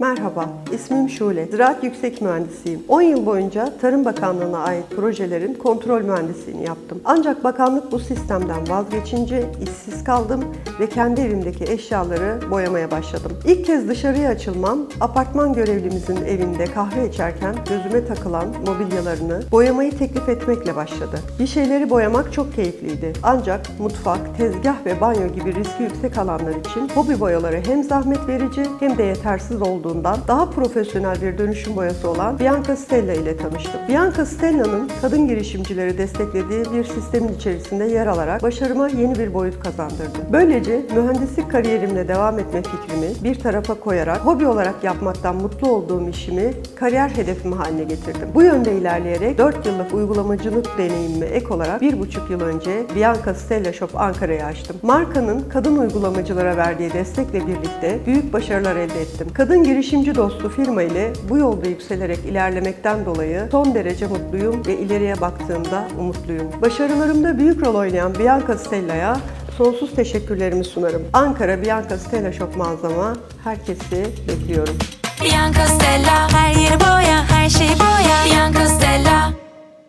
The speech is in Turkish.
Merhaba, ismim Şule. Ziraat Yüksek Mühendisiyim. 10 yıl boyunca Tarım Bakanlığı'na ait projelerin kontrol mühendisliğini yaptım. Ancak bakanlık bu sistemden vazgeçince işsiz kaldım ve kendi evimdeki eşyaları boyamaya başladım. İlk kez dışarıya açılmam, apartman görevlimizin evinde kahve içerken gözüme takılan mobilyalarını boyamayı teklif etmekle başladı. Bir şeyleri boyamak çok keyifliydi. Ancak mutfak, tezgah ve banyo gibi riski yüksek alanlar için hobi boyaları hem zahmet verici hem de yetersiz olduğundan daha profesyonel bir dönüşüm boyası olan Bianca Stella ile tanıştım. Bianca Stella'nın kadın girişimcileri desteklediği bir sistemin içerisinde yer alarak başarıma yeni bir boyut kazandırdı. Böylece mühendislik kariyerimle devam etme fikrimi bir tarafa koyarak hobi olarak yapmaktan mutlu olduğum işimi kariyer hedefim haline getirdim. Bu yönde ilerleyerek 4 yıllık uygulamacılık deneyimime ek olarak 1,5 yıl önce Bianca Stella Shop Ankara'yı açtım. Markanın kadın uygulamacılara verdiği destekle birlikte büyük başarılar elde ettim. Kadın girişimci dostu firma ile bu yolda yükselerek ilerlemekten dolayı son derece mutluyum ve ileriye baktığımda umutluyum. Başarılarımda büyük rol oynayan Bianca Stella'ya sonsuz teşekkürlerimi sunarım. Ankara Bianca Stella Shop mağazama herkesi bekliyorum. Bianca